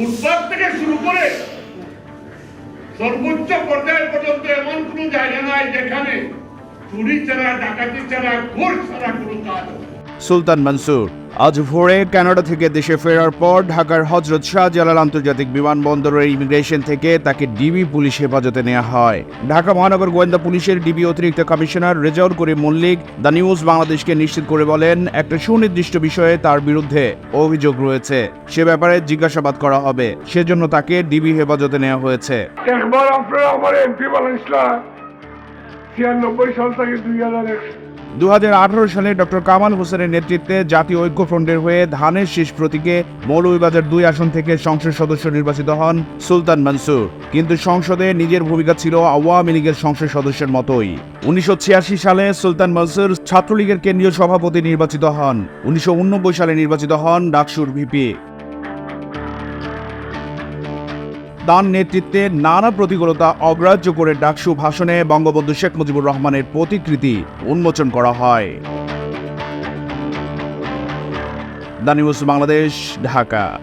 ফুটপাত থেকে শুরু করে সর্বোচ্চ পর্যায় পর্যন্ত এমন কোন জায়গা নাই যেখানে চুরি ছাড়া, ডাকাতি ছাড়া, ঘোষ ছাড়া কোনো কাজ হবে। সুলতান মনসুর। আজ ভোরে কানাডা থেকে দেশে ফেরার পর ঢাকার হজরত শাহজালাল আন্তর্জাতিক বিমানবন্দরের ইমিগ্রেশন থেকে তাকে ডিবি পুলিশ হেফাজতে নেওয়া হয়। ঢাকা মহানগর গোয়েন্দা পুলিশের ডিবি অতিরিক্ত commissioner Rezaul Karim Mallick the news বাংলাদেশকে নিশ্চিত করে বলেন, একটা সুনির্দিষ্ট বিষয়ে তার বিরুদ্ধে অভিযোগ রয়েছে। সে ব্যাপারে জিজ্ঞাসাবাদ করা হবে। সেজন্য তাকে ডিবি হেফাজতে নেওয়া হয়েছে। একবার আপনারা আমার এমপি ছিয়ানব্বই সাল থেকে দুই হাজার একশো দু হাজার আঠারো সালে ডক্টর কামাল হোসেনের নেতৃত্বে জাতীয় ঐক্যফ্রন্টের হয়ে ধানের শীষ প্রতীকে মৌলভীবাজার দুই আসন থেকে সংসদ সদস্য নির্বাচিত হন সুলতান মনসুর। কিন্তু সংসদে নিজের ভূমিকা ছিল আওয়ামী লীগের সংসদ সদস্যের মতোই। উনিশশো ছিয়াশি সালে সুলতান মনসুর ছাত্রলীগের কেন্দ্রীয় সভাপতি নির্বাচিত হন। উনিশশো সালে নির্বাচিত হন ডাকসুর ভিপি। তার নেতৃত্বে নানা প্রতিকূলতা অগ্রাহ্য করে ডাকসু ভাষণে বঙ্গবন্ধু শেখ মুজিবুর রহমানের প্রতিকৃতি উন্মোচন করা হয়। The news Bangladesh, Dhaka.